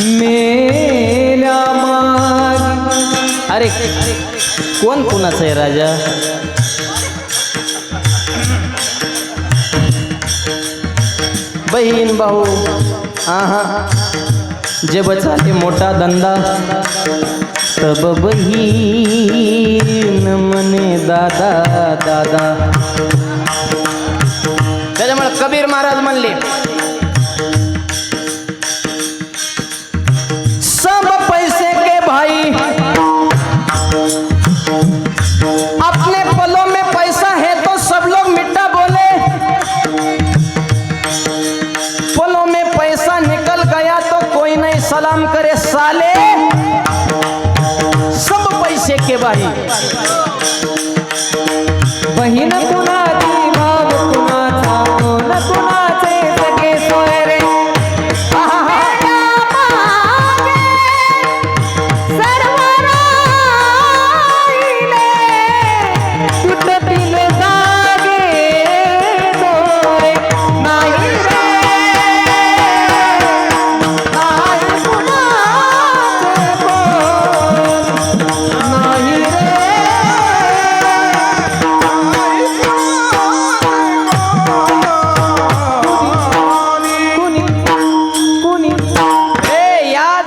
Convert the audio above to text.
मेल्या माग अरे कोण कुणाचं आहे राजा? बहीण भाऊ. आहा. जे बचाले मोठा धंदा. तब बहीण मने दादा दादा. कबीर महाराज म्हणले, सब पैसे के भाई, अपने पलों में पैसा है तो सब लोग मिट्टा बोले। पलों में पैसा निकल गया तो कोई नहीं सलाम करे, साले। सब पैसे के भाई। बहीण